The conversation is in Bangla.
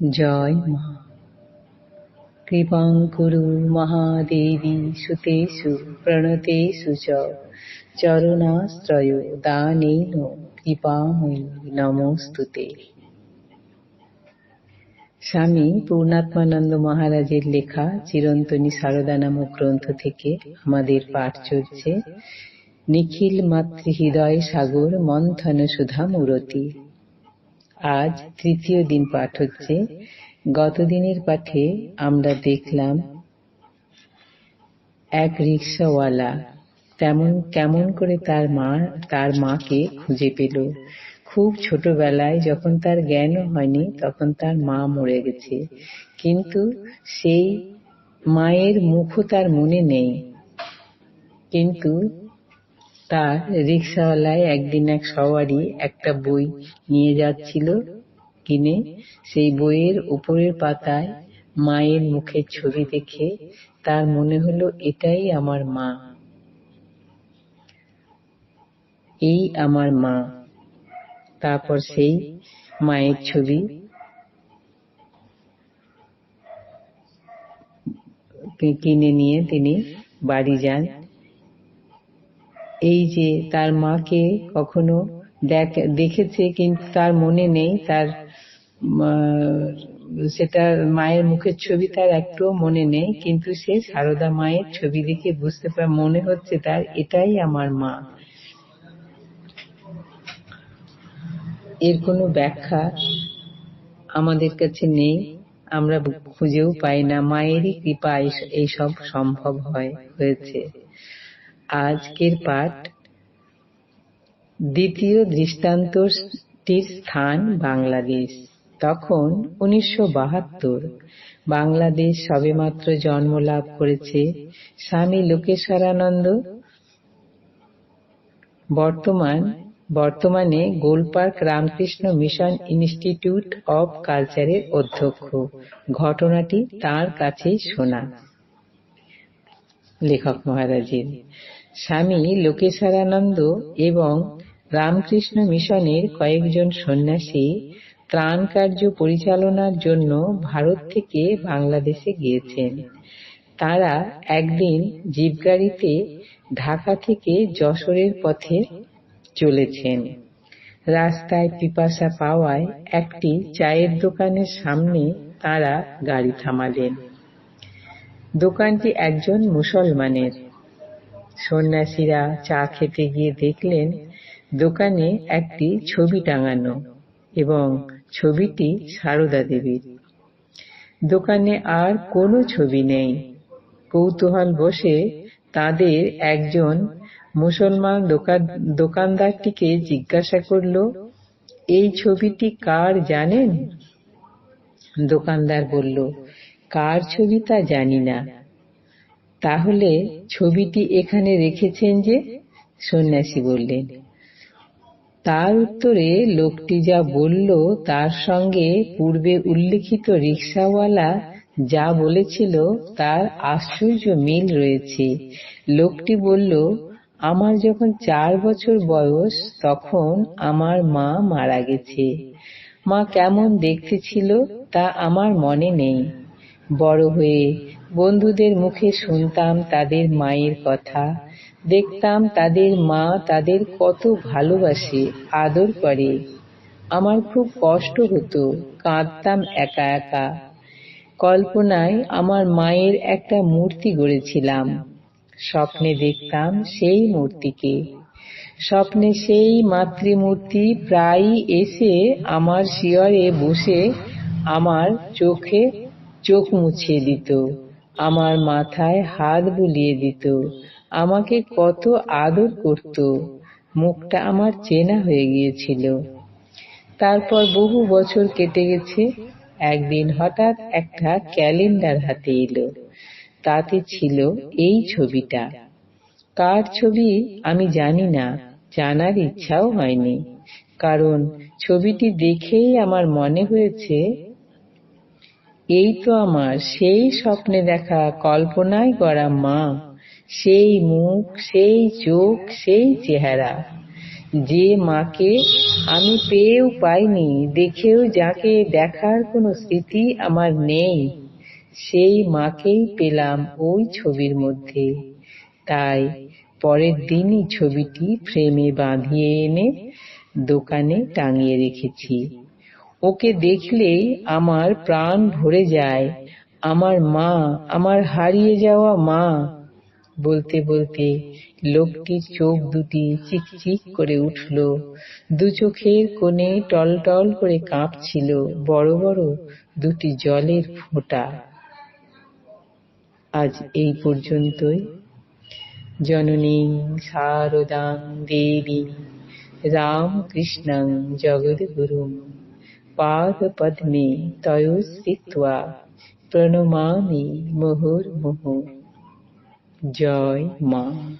জয় মা কৃপাং কুরু মহাদেবী, সুতেষু, প্রণতেষু চ। চরণাশ্রয় দানেন, কৃপাময়ী নমস্তুতে। স্বামী পূর্ণাত্মানন্দ মহারাজের লেখা চিরন্তনী সারদা নামক গ্রন্থ থেকে আমাদের পাঠ চলছে, নিখিল মাতৃহৃদয় সাগর মন্থন সুধা মূরতি আজ তৃতীয় দিন পাঠ হচ্ছে। গতদিনের পাঠে আমরা দেখলাম, এক রিক্সাওয়ালা তেমন, কেমন করে তার মা, তার মাকে খুঁজে পেল। খুব ছোটবেলায় যখন তার জ্ঞানও হয়নি, তখন তার মা মরে গেছে। কিন্তু সেই মায়ের মুখও তার মনে নেই। কিন্তু তার রিক্সাওয়ালায় একদিন এক সওয়ারি একটা বই নিয়ে যাচ্ছিল কিনে। সেই বইয়ের উপরের পাতায় মায়ের মুখের ছবি দেখে তার মনে হলো, এটাই আমার মা। এই আমার মা। তারপর সেই মায়ের ছবি কিনে নিয়ে তিনি বাড়ি যান। এই যে তার মাকে কখনো দেখেছে কিন্তু তার মনে নেই, তার সেটা মায়ের মুখের ছবি তার একটুও মনে নেই, কিন্তু সে সারদা মায়ের ছবি দেখে বুঝতে পারে, মনে হচ্ছে তার এটাই আমার মা। এর কোনো ব্যাখ্যা আমাদের কাছে নেই, আমরা খুঁজেও পাই না, মায়েরই কৃপা এইসব সম্ভব হয়, হয়েছে। আজকের পাঠ দ্বিতীয় দৃষ্টান্তটির স্থান বাংলাদেশ। তখন উনিশশো বাহাত্তর বাংলাদেশ সবেমাত্র জন্ম লাভ করেছে স্বামী লোকেশ্বরানন্দ বর্তমান, বর্তমানে Golpark Ramakrishna mission institute of কালচারের অধ্যক্ষ। ঘটনাটি তার কাছেই শোনা। লেখক মহারাজের স্বামী লোকেশ্বরানন্দ এবং রামকৃষ্ণ মিশনের কয়েকজন সন্ন্যাসী ত্রাণ কার্য পরিচালনার জন্য ভারত থেকে বাংলাদেশে গিয়েছেন। তারা একদিন জিপগাড়িতে ঢাকা থেকে যশোরের পথে চলেছেন। রাস্তায় পিপাসা পাওয়ায় একটি চায়ের দোকানের সামনে তারা গাড়ি থামালেন। দোকানটি একজন মুসলমানের। সন্ন্যাসীরা চা খেতে গিয়ে দেখলেন দোকানে একটি ছবি টাঙানো এবং ছবিটি সারদা দেবীর। দোকানে আর কোনো ছবি নেই। কৌতূহল বসে তাদের একজন মুসলমান দোকানদারটিকে জিজ্ঞাসা করল, এই ছবিটি কার জানেন? দোকানদার বলল, কার ছবি তা জানি না। তাহলে ছবিটি এখানে রেখেছেন যে সন্ন্যাসী বললেন। তার উত্তরে লোকটি যা বলল তার সঙ্গে পূর্বে উল্লিখিত রিক্সাওয়ালা যা বলেছিল তার আশ্চর্য মিল রয়েছে। লোকটি বলল, আমার যখন চার বছর বয়স, তখন আমার মা মারা গেছে। মা কেমন দেখতে ছিল তা আমার মনে নেই। বড় হয়ে বন্ধুদের মুখে শুনতাম তাদের মায়ের কথা, দেখতাম তাদের মা তাদের কত ভালোবাসে, আদর করে। আমার খুব কষ্ট হতো, কাঁদতাম একা একা। কল্পনায় আমার মায়ের একটা মূর্তি গড়েছিলাম। স্বপ্নে দেখতাম সেই মূর্তিকে। স্বপ্নে সেই মাতৃমূর্তি প্রায়ই এসে আমার শিয়রে বসে আমার চোখে চোখ মুছিয়ে দিত। আমার মাথায় হাত বুলিয়ে দিত। আমাকে কত আদর করত। মুখটা আমার চেনা হয়ে গিয়েছিল। তারপর বহু বছর কেটে গেছে। একদিন হঠাৎ একটা ক্যালেন্ডার হাতে এলো। তাতে ছিল এই ছবিটা। কার ছবি আমি জানি না। জানার ইচ্ছাও হয়নি। কারণ ছবিটি দেখেই আমার মনে হয়েছে এই তো আমার সেই স্বপ্নে দেখা কল্পনায় গড়া মা। সেই মুখ, সেই চোখ, সেই চেহারা। যে মাকে আমি পেয়েও পাইনি, দেখেও যাকে দেখার কোনো স্মৃতি আমার নেই, সেই মাকেই পেলাম ওই ছবির মধ্যে। তাই পরের দিনই ছবিটি ফ্রেমে বাঁধিয়ে এনে দোকানে টাঙিয়ে রেখেছি। ওকে দেখলেই আমার প্রাণ ভরে যায়। আমার মা, আমার হারিয়ে যাওয়া মা। বলতে বলতে লোকটির চোখ দুটি চিকচিক করে উঠল। দু চোখের কোণে টলটল করে কাঁপছিল বড় বড় দুটি জলের ফোঁটা। আজ এই পর্যন্তই। জননী শারদাং দেবী রামকৃষ্ণং জগদ্গুরুম पादपद्मे तयोः स्थित्वा प्रणमामि मुहुर्मुहुः। जय माँ।